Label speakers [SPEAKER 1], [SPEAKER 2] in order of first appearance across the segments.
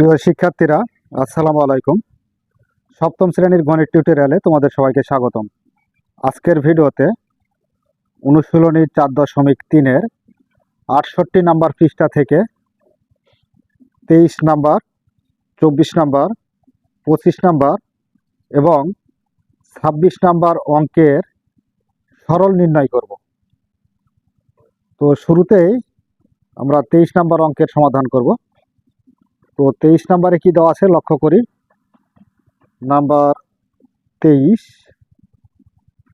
[SPEAKER 1] প্রিয় শিক্ষার্থীরা, আসসালামু আলাইকুম। সপ্তম শ্রেণির গণিত টিউটোরিয়ালে তোমাদের সবাইকে স্বাগতম। আজকের ভিডিওতে অনুশীলনী চার দশমিক তিনের আটষট্টি নাম্বার পৃষ্ঠা থেকে তেইশ নাম্বার, চব্বিশ নাম্বার, পঁচিশ নাম্বার এবং ছাব্বিশ নাম্বার অঙ্কের সরল নির্ণয় করব। তো শুরুতেই আমরা তেইশ নাম্বার অঙ্কের সমাধান করব। তো তেইশ নাম্বারে কি দেওয়া আছে? লক্ষ্য করি। নাম্বার তেইশ,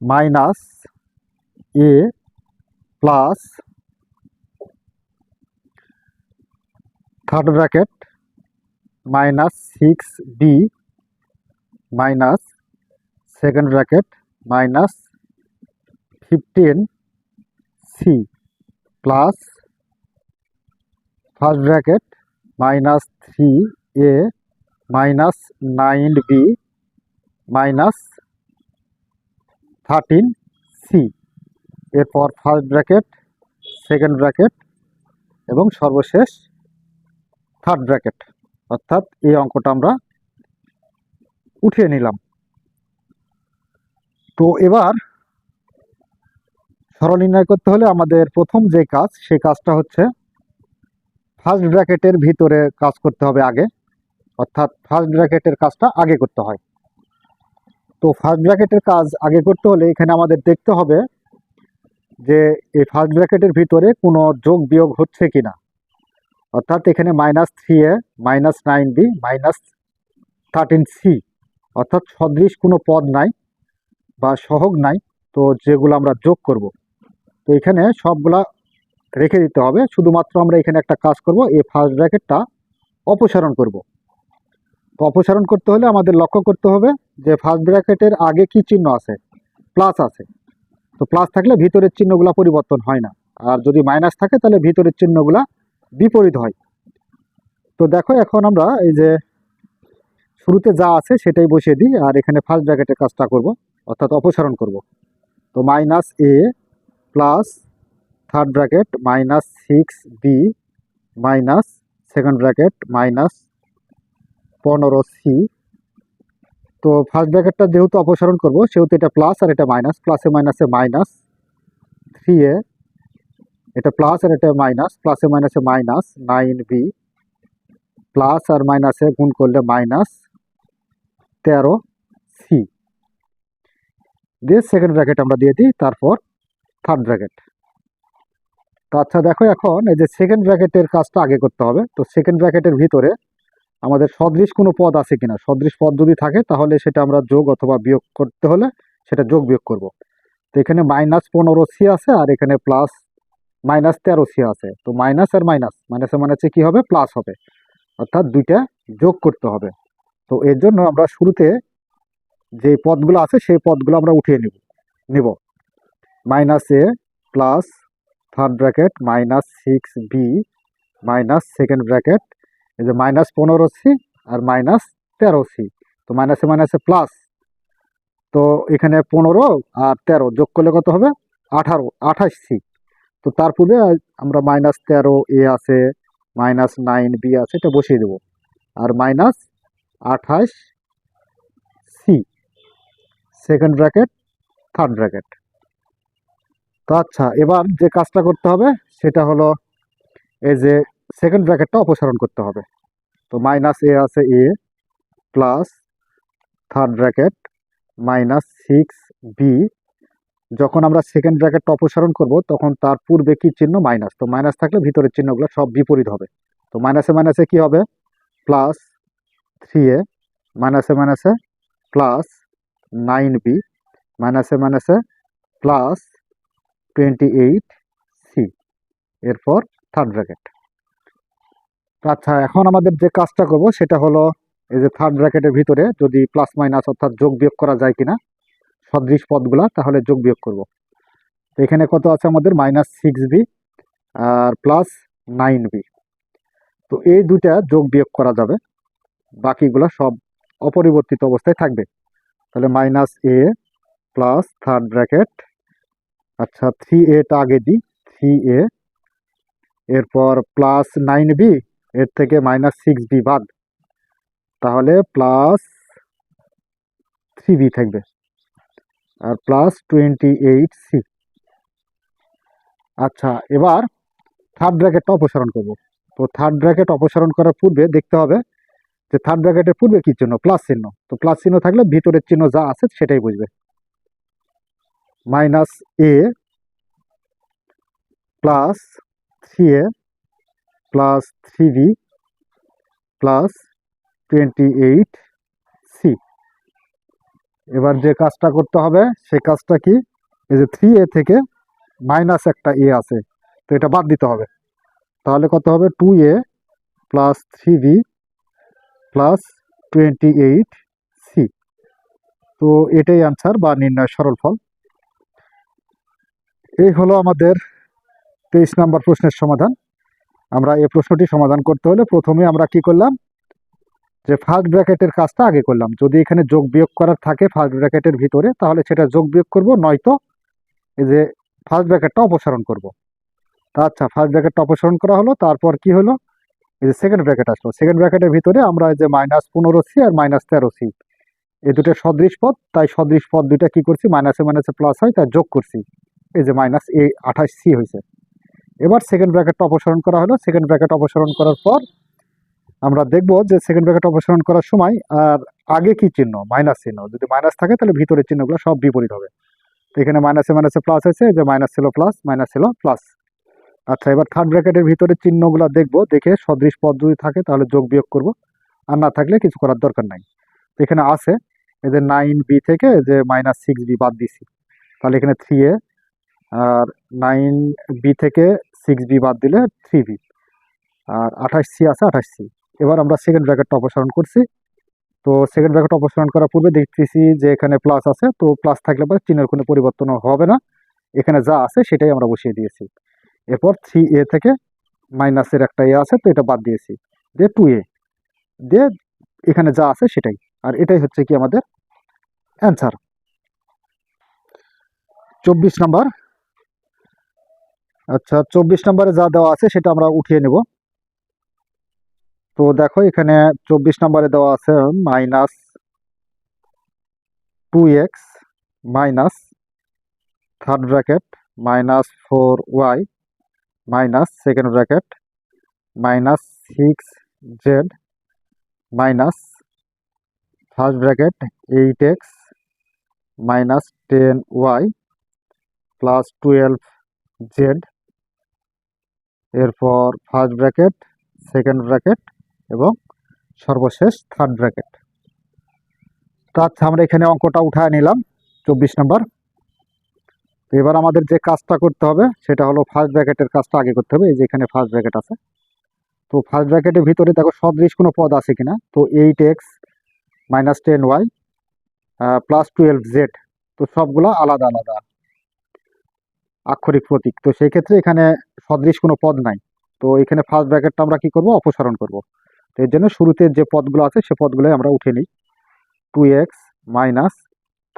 [SPEAKER 1] minus A plus third bracket minus six B minus second bracket minus fifteen C plus first bracket minus three A minus nine B minus thirteen C এরপর ফার্স্ট ব্র্যাকেট সেকেন্ড ব্র্যাকেট এবং সর্বশেষ third bracket অর্থাৎ এই অঙ্কটা আমরা উঠিয়ে নিলাম। তো এবার সরল নির্ণয় করতে হলে আমাদের প্রথম যে কাজ সেই কাজটা হচ্ছে ফার্স্ট ব্র্যাকেটের ভিতরে কাজ করতে হবে আগে। অর্থাৎ ফার্স্ট ব্র্যাকেটের কাজটা আগে করতে হয়। তো ফার্স্ট ব্র্যাকেটের কাজ আগে করতে হলে এখানে আমাদের দেখতে হবে যে এই ফার্স্ট ব্র্যাকেটের ভিতরে কোনো যোগ বিয়োগ হচ্ছে কি না অর্থাৎ এখানে minus three A minus nine B minus thirteen C অর্থাৎ সদৃশ কোনো পদ নাই বা সহগ নাই, তো যেগুলো আমরা যোগ করব। তো এখানে সবগুলা রেখে দিতে হবে। শুধুমাত্র আমরা এখানে একটা কাজ করব, এই ফার্স্ট ব্র্যাকেটটা অপসারণ করব। তো অপসারণ করতে হলে আমাদের লক্ষ্য করতে হবে যে ফার্স্ট ব্র্যাকেটের আগে কি চিহ্ন আছে? প্লাস আছে। তো প্লাস থাকলে ভিতরের চিহ্নগুলো পরিবর্তন হয় না। আর যদি মাইনাস থাকে তাহলে ভিতরের চিহ্নগুলা বিপরীত হয়। তো দেখো এখন আমরা এই যে শুরুতে যা আছে সেটাই বসিয়ে দিই আর এখানে ফার্স্ট ব্র্যাকেটের কাজটা করব, অর্থাৎ অপসারণ করব। তো minus A plus third bracket minus six B minus second bracket minus পনেরো সি তো ফার্স্ট ব্র্যাকেটটা যেহেতু অপসারণ করব, সেহেতু এটা প্লাস আর এটা মাইনাস প্লাসে মাইনাসে মাইনাস থ্রি এ, এটা প্লাস আর এটা মাইনাস প্লাসে মাইনাসে মাইনাস নাইন বি প্লাস আর মাইনাসে গুণ করলে মাইনাস তেরো সি দিয়ে সেকেন্ড ব্র্যাকেট আমরা দিয়ে দিই, তারপর থার্ড ব্র্যাকেট তো আচ্ছা দেখো এখন এই যে সেকেন্ড ব্র্যাকেটের কাজটা আগে করতে হবে। তো সেকেন্ড ব্র্যাকেটের ভিতরে আমাদের সদৃশ কোনো পদ আছে কিনা? সদৃশ পদ যদি থাকে, তাহলে সেটা আমরা যোগ অথবা বিয়োগ করতে হলে সেটা যোগ বিয়োগ করব। তো এখানে মাইনাস পনেরো সি আছে আর এখানে প্লাস মাইনাস তেরো সি আছে। তো মাইনাস আর মাইনাস মাইনাসে মাইনাসে কী হবে? প্লাস হবে। অর্থাৎ দুইটা যোগ করতে হবে। তো এর জন্য আমরা শুরুতে যে পদগুলো আছে, সেই পদগুলো আমরা উঠিয়ে নিব নিব। Minus A plus third bracket minus six B minus second bracket এই যে মাইনাস পনেরো সি আর মাইনাস তেরো সি তো মাইনাসে মাইনাসে প্লাস তো এখানে পনেরো আর তেরো যোগ করলে কত হবে? আঠারো, আঠাশ সি তো তার পূর্বে আমরা মাইনাস তেরো এ আছে মাইনাস নাইন বি আছে, এটা বসিয়ে দেবো, আর মাইনাস আঠাশ C second bracket third bracket তো আচ্ছা এবার যে কাজটা করতে হবে, সেটা হলো এই যে সেকেন্ড ব্র্যাকেটটা অপসারণ করতে হবে। তো মাইনাস এ আছে A plus third bracket minus six B যখন আমরা সেকেন্ড ব্র্যাকেটটা অপসারণ করব, তখন তার পূর্বে কি চিহ্ন? মাইনাস তো মাইনাস থাকলে ভিতরের চিহ্নগুলো সব বিপরীত হবে। তো মাইনাসে মাইনাসে কি হবে? প্লাস থ্রি এ মাইনাসে মাইনাসে প্লাস নাইন বি মাইনাসে মাইনাসে প্লাস টোয়েন্টি এইট সি এরপর থার্ড ব্র্যাকেট আচ্ছা এখন আমাদের যে কাজটা করব সেটা হলো এই যে থার্ড ব্র্যাকেটের ভিতরে যদি প্লাস মাইনাস অর্থাৎ যোগ বিয়োগ করা যায় কিনা, সদৃশ পদগুলা, তাহলে যোগ বিয়োগ করব। তো এখানে কত আছে আমাদের? মাইনাস সিক্স বি আর প্লাস নাইন বি তো এই দুইটা যোগ বিয়োগ করা যাবে। বাকিগুলো সব অপরিবর্তিত অবস্থায় থাকবে। তাহলে minus A plus third bracket আচ্ছা থ্রি এটা আগে দিই। থ্রি এ এরপর প্লাস নাইন বি এর থেকে মাইনাস সিক্স বি বাদ। তাহলে প্লাস থ্রি বি থাকবে। আর প্লাস টোয়েন্টি এইট সি আচ্ছা এবার থার্ড ব্র্যাকেটটা অপসারণ করব। তো থার্ড ব্র্যাকেট অপসারণ করার পূর্বে দেখতে হবে যে থার্ড ব্র্যাকেটের পূর্বে কী চিহ্ন? প্লাস চিহ্ন। তো প্লাস চিহ্ন থাকলে ভিতরের চিহ্ন যা আছে সেটাই বুঝবে। Minus A plus three A plus three B plus twenty eight C এবার যে কাজটা করতে হবে সে কাজটা কি? এই যে থ্রি এ থেকে মাইনাস একটা এ আছে, তো এটা বাদ দিতে হবে। তাহলে কত হবে? Two A plus three B plus twenty eight C তো এটাই আনসার বা নির্ণয় সরল ফল। এই হলো আমাদের তেইশ নম্বর প্রশ্নের সমাধান। আমরা এই প্রশ্নটি সমাধান করতে হলে প্রথমে আমরা কি করলাম? যে ফার্স্ট ব্র্যাকেটের কাজটা আগে করলাম। যদি এখানে যোগ বিয়োগ করার থাকে ফার্স্ট ব্র্যাকেটের ভিতরে, তাহলে সেটা যোগ বিয়োগ করব, নয়তো এই যে ফার্স্ট ব্র্যাকেটটা অপসারণ করব। আচ্ছা ফার্স্ট ব্র্যাকেটটা অপসারণ করা হলো, তারপর কি হলো? এই যে সেকেন্ড ব্র্যাকেট আসলো। সেকেন্ড ব্র্যাকেটের ভিতরে আমরা যে মাইনাস পনেরো সি আর মাইনাস তেরো সি এই দুটো সদৃশ পদ, তাই সদৃশ পদ দুইটা কি করছি? মাইনাসে মাইনাসে প্লাস হয়, তাই যোগ করছি। এই যে মাইনাস এ আঠাশ সি হয়েছে। এবার সেকেন্ড ব্র্যাকেটটা অপসারণ করা হলো। সেকেন্ড ব্র্যাকেট অপসারণ করার পর আমরা দেখব যে সেকেন্ড ব্র্যাকেট অপসারণ করার সময় আর আগে কি চিহ্ন? মাইনাস চিহ্ন। যদি মাইনাস থাকে তাহলে ভিতরের চিহ্নগুলো সব বিপরীত হবে। এখানে মাইনাসে মাইনাসে প্লাস আছে যে মাইনাস ছিল প্লাস মাইনাস ছিল প্লাস আচ্ছা এবার থার্ড ব্র্যাকেটের ভিতরে চিহ্নগুলো দেখব, দেখে সদৃশ পদ যদি থাকে তাহলে যোগ বিয়োগ করব। আর না থাকলে কিছু করার দরকার নাই। এখানে আছে, এদের নাইন বি থেকে যে মাইনাস সিক্স বি বাদ দিছি। তাহলে এখানে থ্রি এ আর নাইন বি থেকে সিক্স বি বাদ দিলে থ্রি বি আর আঠাশ সি আছে, আঠাশ সি এবার আমরা সেকেন্ড ব্র্যাকেটটা অপসারণ করছি। তো সেকেন্ড ব্র্যাকেট অপসারণ করার পূর্বে দেখতেছি যে এখানে প্লাস আছে, তো প্লাস থাকলে পরে চিহ্নের কোনো পরিবর্তন হবে না। এখানে যা আছে সেটাই আমরা বসিয়ে দিয়েছি। এরপর থ্রি এ থেকে মাইনাসের একটা এ আছে, তো এটা বাদ দিয়েছি। দিয়ে টু এ দিয়ে এখানে যা আছে সেটাই। আর এটাই হচ্ছে কি আমাদের অ্যান্সার চব্বিশ নাম্বার। আচ্ছা চব্বিশ নাম্বারে যা দেওয়া আছে সেটা আমরা উঠিয়ে নেব। তো দেখো, এখানে চব্বিশ নাম্বারে দেওয়া আছে minus two X minus third bracket minus four Y minus second bracket minus six Z minus first bracket eight X minus ten Y plus twelve Z এরপর ফার্স্ট ব্র্যাকেট সেকেন্ড ব্র্যাকেট এবং সর্বশেষ থার্ড ব্র্যাকেট তো আচ্ছা আমরা এখানে অঙ্কটা উঠায় নিলাম, চব্বিশ নম্বর। তো এবার আমাদের যে কাজটা করতে হবে, সেটা হলো ফার্স্ট ব্র্যাকেটের কাজটা আগে করতে হবে, এই যে এখানে ফার্স্ট ব্র্যাকেট আছে। তো ফার্স্ট ব্র্যাকেটের ভিতরে দেখো সদৃশ কোনো পদ আছে কিনা। তো eight X minus ten Y plus twelve Z তো সবগুলো আলাদা আলাদা। আক্ষরিক প্রতীক। তো সেই ক্ষেত্রে এখানে সদৃশ কোনো পদ নাই। তো এখানে ফার্স্ট ব্র্যাকেটটা আমরা কি করব? অপসারণ করব। তো এর জন্য শুরুতে যে পদগুলো আছে, সে পদগুলোই আমরা উঠে নিই। Two X minus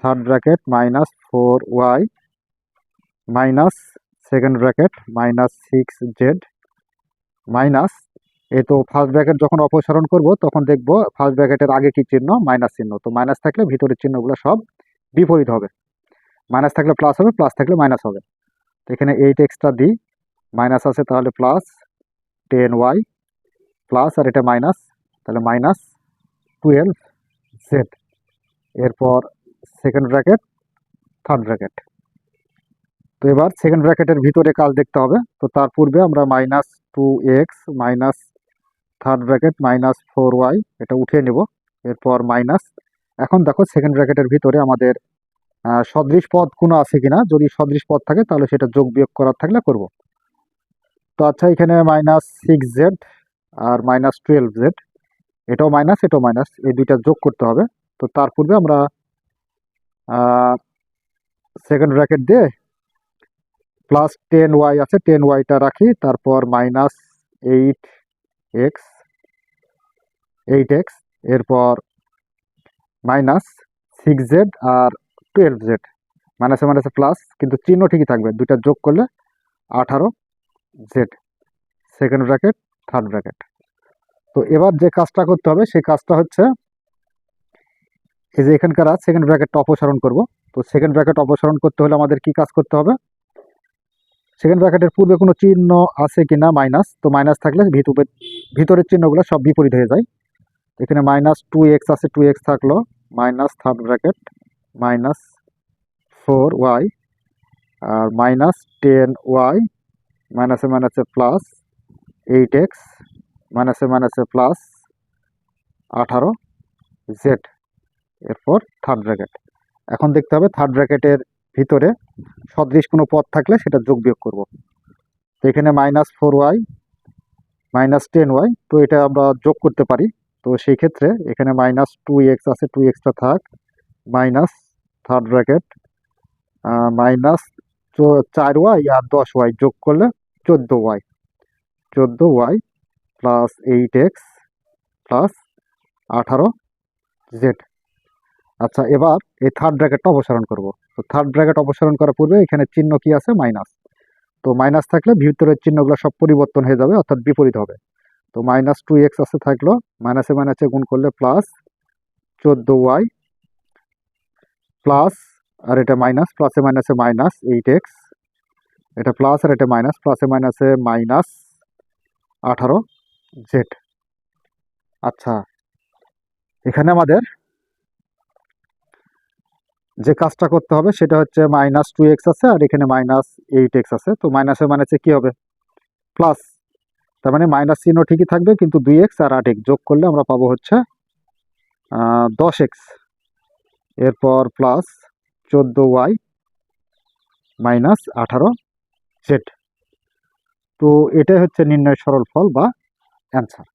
[SPEAKER 1] third bracket minus four Y minus second bracket minus six Z minus এই তো ফার্স্ট ব্র্যাকেট যখন অপসারণ করব, তখন দেখব ফার্স্ট ব্র্যাকেটের আগে কি চিহ্ন? মাইনাস চিহ্ন। তো মাইনাস থাকলে ভিতরের চিহ্নগুলো সব বিপরীত হবে। মাইনাস থাকলে প্লাস হবে প্লাস থাকলে মাইনাস হবে। তো এখানে এইট এক্সটা দিই মাইনাস আছে তাহলে প্লাস টেন ওয়াই প্লাস আর এটা মাইনাস তাহলে মাইনাস টুয়েলভ জেড এরপর সেকেন্ড ব্র্যাকেট থার্ড ব্র্যাকেট তো এবার সেকেন্ড ব্র্যাকেটের ভিতরে কাজ দেখতে হবে, তো তার পূর্বে আমরা minus two X minus third bracket minus four Y এটা উঠিয়ে নেব, এরপর মাইনাস এখন দেখো সেকেন্ড ব্র্যাকেটের ভিতরে আমাদের সদৃশ পদ কোনো আছে কিনা? যদি সদৃশ পদ থাকে, তাহলে সেটা যোগ বিয়োগ করার থাকলে করব। তো আচ্ছা এখানে মাইনাস সিক্স জেড আর মাইনাস টুয়েলভ জেড এটাও মাইনাস এটাও মাইনাস এই দুইটা যোগ করতে হবে। তো তার পূর্বে আমরা সেকেন্ড ব্র্যাকেট দিয়ে প্লাস টেন ওয়াই আছে টেন ওয়াইটা রাখি, তারপর minus eight X eight X এরপর মাইনাস সিক্স জেড আর টুয়েলভ জেড মাইনাসে মাইনাসে প্লাস কিন্তু চিহ্ন ঠিকই থাকবে। দুইটা যোগ করলে আঠারো Z second bracket third bracket তো এবার যে কাজটা করতে হবে, সেই কাজটা হচ্ছে এই যে এখানকার সেকেন্ড ব্র্যাকেটটা অপসারণ করব। তো সেকেন্ড ব্র্যাকেট অপসারণ করতে হলে আমাদের কি কাজ করতে হবে? সেকেন্ড ব্র্যাকেটের পূর্বে কোনো চিহ্ন আছে কি না মাইনাস তো মাইনাস থাকলে ভিতরে ভিতরের চিহ্নগুলো সব বিপরীত হয়ে যায়। এখানে মাইনাস টু এক্স আছে টু এক্স থাকল। Minus third bracket minus four Y, আর মাইনাস টেন ওয়াই, মাইনাসে মাইনাসে প্লাস এইট এক্স, মাইনাসে মাইনাসে প্লাস আঠারো জেড, এরপর থার্ড ব্র্যাকেট। এখন দেখতে হবে থার্ড ব্র্যাকেটের ভিতরে সদৃশ কোনো পদ থাকলে সেটা যোগ বিয়োগ করব। তো এখানে minus four Y, minus ten Y, তো এটা আমরা যোগ করতে পারি। তো সেই ক্ষেত্রে এখানে মাইনাস টু এক্স আছে, টু এক্সটা থাক, মাইনাস থার্ড ব্র্যাকেট মাইনাস চার ওয়াই আর দশ ওয়াই যোগ করলে চোদ্দ ওয়াই চোদ্দ Y plus eight X plus আঠারো জেড আচ্ছা এবার এই থার্ড ব্র্যাকেটটা অপসারণ করব। তো থার্ড ব্র্যাকেট অপসারণ করার পূর্বে এখানে চিহ্ন কি আছে? মাইনাস তো মাইনাস থাকলে ভিতরের চিহ্নগুলো সব পরিবর্তন হয়ে যাবে, অর্থাৎ বিপরীত হবে। তো মাইনাস টু এক্স আছে থাকল মাইনাসে মাইনাসে গুণ করলে প্লাস চোদ্দ ওয়াই প্লাস আর এটা মাইনাস প্লাসে মাইনাসে মাইনাস এইট এক্স এটা প্লাস আর এটা মাইনাস প্লাসে মাইনাসে মাইনাস আঠারো জেড আচ্ছা এখানে আমাদের যে কাজটা করতে হবে সেটা হচ্ছে মাইনাস টু এক্স আছে আর এখানে মাইনাস এইট এক্স আছে। তো মাইনাসে মাইনাসে কি হবে? প্লাস তার মানে মাইনাস চিহ্ন ঠিকই থাকবে, কিন্তু দুই এক্স আর আট এক্স যোগ করলে আমরা পাবো হচ্ছে দশ এক্স এরপর প্লাস চোদ্দ ওয়াই মাইনাস আঠারো জেড তো এটাই হচ্ছে নির্ণয় সরল ফল বা অ্যান্সার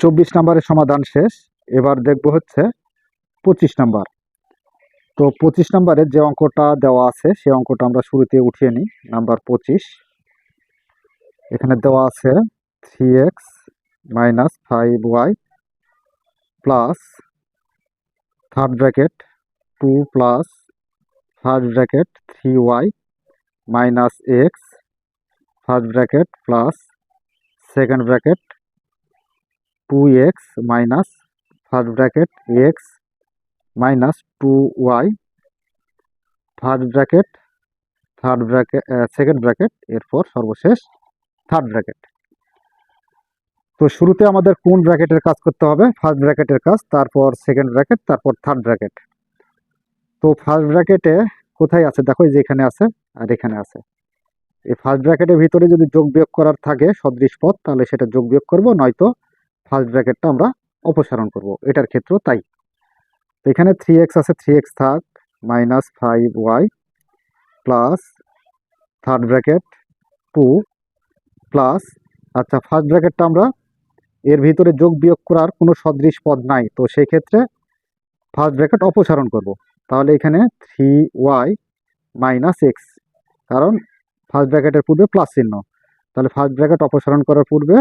[SPEAKER 1] চব্বিশ নম্বরের সমাধান শেষ। এবার দেখব হচ্ছে পঁচিশ নাম্বার। তো পঁচিশ নাম্বারে যে অঙ্কটা দেওয়া আছে সেই অঙ্কটা আমরা শুরুতে উঠিয়ে নিই। নাম্বার পঁচিশ। এখানে দেওয়া আছে three X minus five Y plus third bracket two plus first bracket three Y minus X first bracket plus second bracket two X minus first bracket X minus two Y first bracket, third bracket second bracket, এরপর সর্বশেষ third bracket. তো শুরুতে আমাদের কোন ব্র্যাকেটের কাজ করতে হবে? ফার্স্ট ব্র্যাকেটের কাজ, তারপর সেকেন্ড ব্র্যাকেট, তারপর থার্ড ব্র্যাকেট। তো ফার্স্ট ব্র্যাকেটে কোথায় আছে? দেখো যে এখানে আছে আর এখানে আছে। এই ফার্স্ট ব্র্যাকেটের ভিতরে যদি যোগ বিয়োগ করার থাকে সদৃশ পদ, তাহলে সেটা যোগ বিয়োগ করব, নয়তো ফার্স্ট ব্র্যাকেটটা আমরা অপসারণ করব। এটার ক্ষেত্রেও তাই। এখানে থ্রি এক্স আছে থ্রি এক্স থাক minus five Y plus third bracket two plus আচ্ছা ফার্স্ট ব্র্যাকেটটা আমরা এর ভিতরে যোগ বিয়োগ করার কোনো সদৃশ পদ নাই। তো সেই ক্ষেত্রে ফার্স্ট ব্র্যাকেট অপসারণ করব। তাহলে এখানে থ্রি ওয়াই মাইনাস এক্স কারণ ফার্স্ট ব্র্যাকেটের পূর্বে প্লাস চিহ্ন। তাহলে ফার্স্ট ব্র্যাকেট অপসারণ করার পূর্বে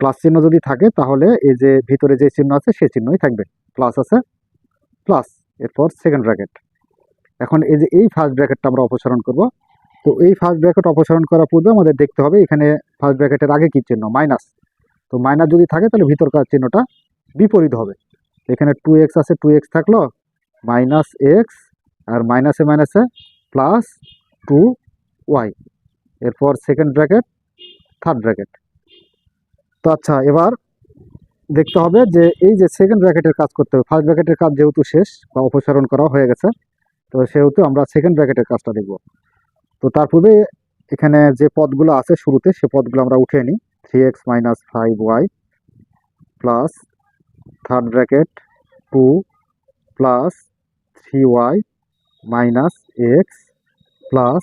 [SPEAKER 1] প্লাস চিহ্ন যদি থাকে, তাহলে এই যে ভিতরে যে চিহ্ন আছে সেই চিহ্নই থাকবে। প্লাস আছে প্লাস এরপর সেকেন্ড ব্র্যাকেট এখন এই যে এই ফার্স্ট ব্র্যাকেটটা আমরা অপসারণ করব। তো এই ফার্স্ট ব্র্যাকেট অপসারণ করার পূর্বে আমাদের দেখতে হবে এখানে ফার্স্ট ব্র্যাকেটের আগে কী চিহ্ন? মাইনাস তো মাইনাস যদি থাকে তাহলে ভিতরকার চিহ্নটা বিপরীত হবে। এখানে টু এক্স আছে টু এক্স থাকল মাইনাস এক্স আর মাইনাসে মাইনাসে প্লাস টু ওয়াই এরপর সেকেন্ড ব্র্যাকেট থার্ড ব্র্যাকেট তো আচ্ছা এবার দেখতে হবে যে এই যে সেকেন্ড ব্র্যাকেটের কাজ করতে হবে ফার্স্ট ব্র্যাকেটের কাজ যেহেতু শেষ বা অপসারণ করা হয়ে গেছে, তো সেহেতু আমরা সেকেন্ড ব্র্যাকেটের কাজটা দেখব। তো তার পূর্বে এখানে যে পদগুলো আছে শুরুতে, সে পদগুলো আমরা উঠিয়ে নিই। Three X minus five Y plus third bracket two plus three Y minus X plus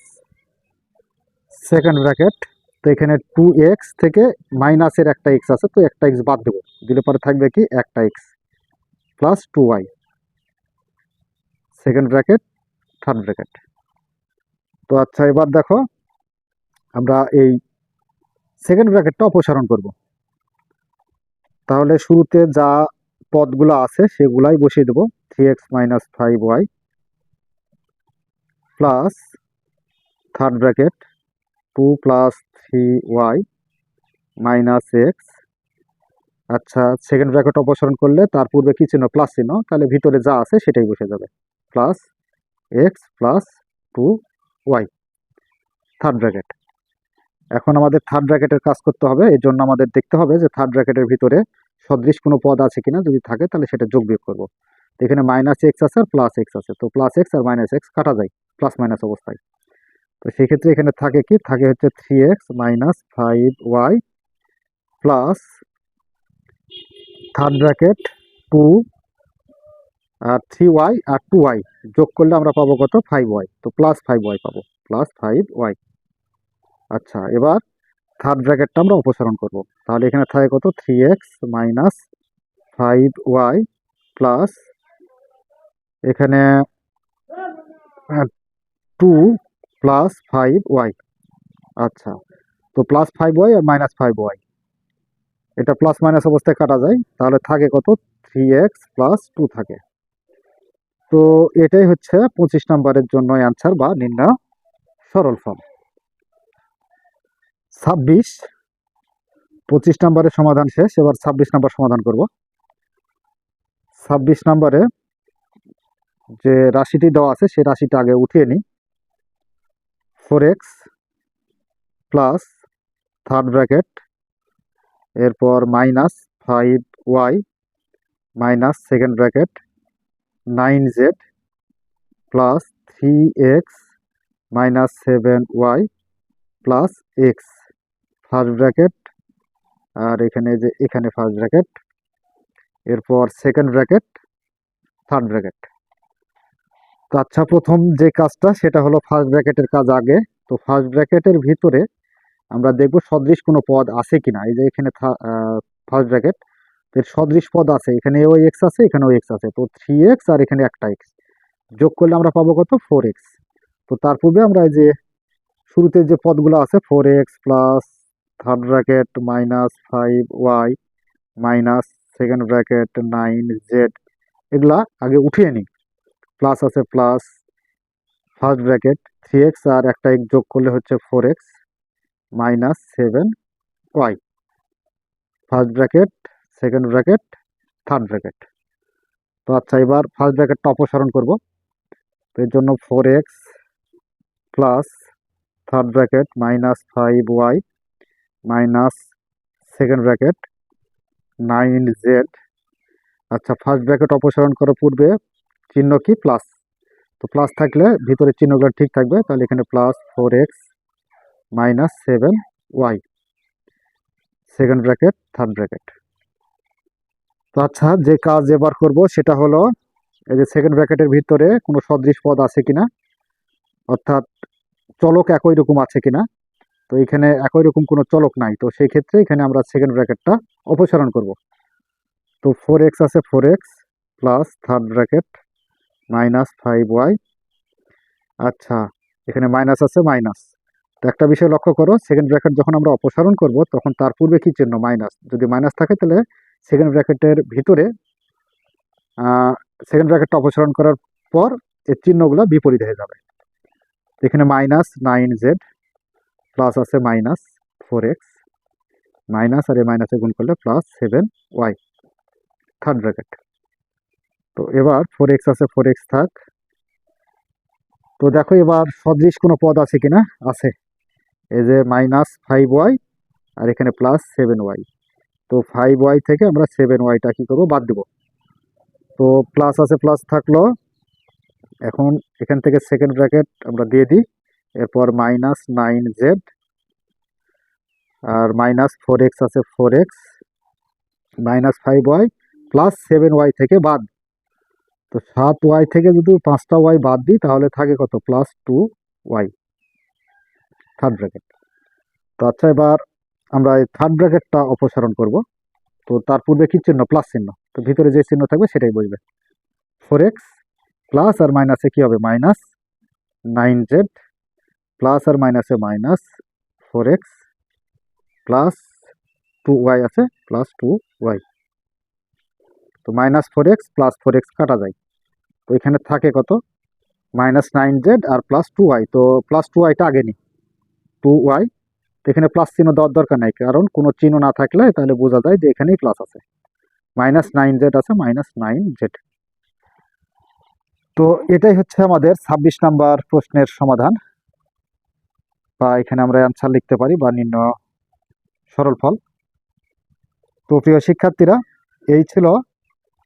[SPEAKER 1] second bracket তো এখানে টু এক্স থেকে মাইনাসের একটা এক্স আছে, তো একটা এক্স বাদ দেবো। দিলে পরে থাকবে কি? একটা X plus two Y second bracket third bracket তো আচ্ছা এবার দেখো আমরা এই সেকেন্ড ব্র্যাকেটটা অপসারণ করব। তাহলে শুরুতে যা পদগুলো আছে সেগুলাই বসিয়ে দেবো। Three X minus five Y plus third bracket two plus three Y minus X আচ্ছা সেকেন্ড ব্র্যাকেট অপসারণ করলে তার পূর্বে কি চিহ্ন প্লাস চিহ্ন? তাহলে ভিতরে যা আছে সেটাই বসে যাবে। Plus X plus two Y third bracket এখন আমাদের থার্ড ব্র্যাকেটের কাজ করতে হবে এর জন্য আমাদের দেখতে হবে যে থার্ড ব্র্যাকেটের ভিতরে সদৃশ কোনো পদ আছে কিনা, যদি থাকে তাহলে সেটা যোগ বিয়োগ করব। তো এখানে মাইনাস এক্স আছে আর প্লাস এক্স আছে, তো প্লাস এক্স আর মাইনাস এক্স কাটা যায় প্লাস মাইনাস অবস্থায়। তো সেক্ষেত্রে এখানে থাকে কি? থাকে হচ্ছে three X minus five Y plus third bracket two আর থ্রি ওয়াই আর টু ওয়াই যোগ করলে আমরা পাবো কত? ফাইভ ওয়াই তো প্লাস ফাইভ ওয়াই পাবো প্লাস ফাইভ ওয়াই আচ্ছা এবার থার্ড ব্র্যাকেটটা আমরা অপসারণ করব। তাহলে এখানে থাকে কত? Three X minus five Y plus এখানে টু প্লাস ফাইভ ওয়াই আচ্ছা তো প্লাস ফাইভ ওয়াই আর মাইনাস ফাইভ ওয়াই এটা প্লাস মাইনাস অবস্থায় কাটা যায়। তাহলে থাকে কত? থ্রি এক্স প্লাস টু থাকে। তো এটাই হচ্ছে পঁচিশ নম্বরের জন্য অ্যান্সার বা নির্ণয় সরল ফল ছাব্বিশ। পঁচিশ নম্বরের সমাধান শেষ, এবার ছাব্বিশ নম্বর সমাধান করব। ছাব্বিশ নম্বরে যে রাশিটি দেওয়া আছে সেই রাশিটা আগে উঠিয়ে নিই। Four X plus third bracket এরপর minus five Y minus second bracket nine Z plus three X minus seven Y plus X first bracket আর এখানে যে, এখানে ফার্স্ট ব্র্যাকেট এরপর সেকেন্ড ব্র্যাকেট থার্ড ব্র্যাকেট তো আচ্ছা প্রথম যে কাজটা, সেটা হলো ফার্স্ট ব্র্যাকেটের কাজ আগে। তো ফার্স্ট ব্র্যাকেটের ভিতরে আমরা দেখব সদৃশ কোনো পদ আছে কিনা। এই যে এখানে ফার্স্ট ব্র্যাকেট এর সদৃশ পদ আছে। এখানে ওই এক্স আছে, এখানে ওই এক্স আছে। তো থ্রি এক্স আর এখানে একটা এক্স যোগ করলে আমরা পাবো কত? ফোর এক্স তো তার পূর্বে আমরা এই যে, শুরুতে যে পদগুলো আছে four X plus third bracket minus five Y minus second bracket nine Z এগুলা আগে উঠিয়ে নিই। প্লাস আছে plus first bracket three X আর একটা এক্স যোগ করলে হচ্ছে four X minus seven Y first bracket second bracket third bracket তো আচ্ছা এবার ফার্স্ট ব্র্যাকেটটা অপসারণ করব। তো এর জন্য four X plus third bracket minus five Y minus second bracket, nine Z. আচ্ছা ফার্স্ট ব্র্যাকেট অপসারণ করার পূর্বে চিহ্ন কি? প্লাস তো প্লাস থাকলে ভিতরে চিহ্নগুলো ঠিক থাকবে, তাহলে এখানে plus four X minus seven Y second bracket third bracket. তো আচ্ছা যে কাজ এবার করব, সেটা হলো এই যে সেকেন্ড ব্র্যাকেটের ভিতরে কোনো সদৃশ পদ আছে কিনা? অর্থাৎ চলক একই রকম আছে কিনা? তো এখানে একই রকম কোনো চলক নাই। তো সেই ক্ষেত্রে এখানে আমরা সেকেন্ড ব্র্যাকেটটা অপসারণ করব। তো ফোর এক্স আছে four X plus third bracket minus five Y আচ্ছা এখানে মাইনাস আছে মাইনাস তো একটা বিষয় লক্ষ্য করো সেকেন্ড ব্র্যাকেট যখন আমরা অপসারণ করব, তখন তার পূর্বে কী চিহ্ন? মাইনাস যদি মাইনাস থাকে তাহলে সেকেন্ড ব্র্যাকেটের ভিতরে সেকেন্ড ব্র্যাকেটটা অপসারণ করার পর এর চিহ্নগুলো বিপরীত হয়ে যাবে। এখানে মাইনাস নাইন জেড প্লাস আছে মাইনাস ফোর এক্স মাইনাস আর এ মাইনাসে গুণ করলে plus seven Y third bracket তো এবার ফোর এক্স আছে ফোর এক্স থাক। তো দেখো এবার সদৃশ কোনো পদ আছে কিনা? আছে। এই যে মাইনাস ফাইভ ওয়াই আর এখানে প্লাস সেভেন ওয়াই তো ফাইভ ওয়াই থেকে আমরা সেভেন ওয়াইটা কী করব? বাদ দেবো। তো প্লাস আছে প্লাস থাকল। এখন এখান থেকে সেকেন্ড ব্র্যাকেট আমরা দিয়ে দিই। এরপর মাইনাস নাইন জেড, আর মাইনাস ফোর এক্স আছে four X, minus five Y plus seven Y থেকে বাদ। তো সাত ওয়াই থেকে যদি পাঁচটা ওয়াই বাদ দিই, তাহলে থাকে কত? Plus two Y, third bracket. তো আচ্ছা এবার আমরা এই থার্ড ব্র্যাকেটটা অপসারণ করব। তো তার পূর্বে কি চিহ্ন? প্লাস চিহ্ন। তো ভিতরে যে চিহ্ন থাকবে, সেটাই বুঝবে ফোর এক্স প্লাস আর মাইনাসে কী হবে? মাইনাস নাইন জেড প্লাস আর মাইনাসে minus four X plus two Y আছে প্লাস টু ওয়াই তো minus four X plus four X কাটা যায়। তো এখানে থাকে কত? মাইনাস নাইন জেড আর প্লাস টু ওয়াই তো প্লাস টু ওয়াইটা আগে নিই টু ওয়াই তো এখানে প্লাস চিহ্ন দেওয়ার দরকার নাই, কারণ কোনো চিহ্ন না থাকলে তাহলে বোঝা যায় যে এখানেই প্লাস আছে। মাইনাস নাইন জেড আছে মাইনাস নাইন জেড তো এটাই হচ্ছে আমাদের ছাব্বিশ নাম্বার প্রশ্নের সমাধান। বা এখানে আমরা অ্যান্সার লিখতে পারি বা নিম্ন সরল ফল। তো প্রিয় শিক্ষার্থীরা, এই ছিল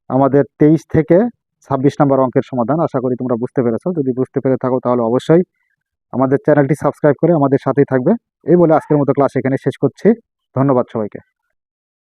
[SPEAKER 1] আমাদের তেইশ থেকে ছাব্বিশ নম্বর অঙ্কের সমাধান। আশা করি তোমরা বুঝতে পেরেছ। যদি বুঝতে পেরে থাকো তাহলে অবশ্যই আমাদের চ্যানেলটি সাবস্ক্রাইব করে আমাদের সাথেই থাকবে। এই বলে আজকের মতো ক্লাস এখানে শেষ করছি। ধন্যবাদ সবাইকে।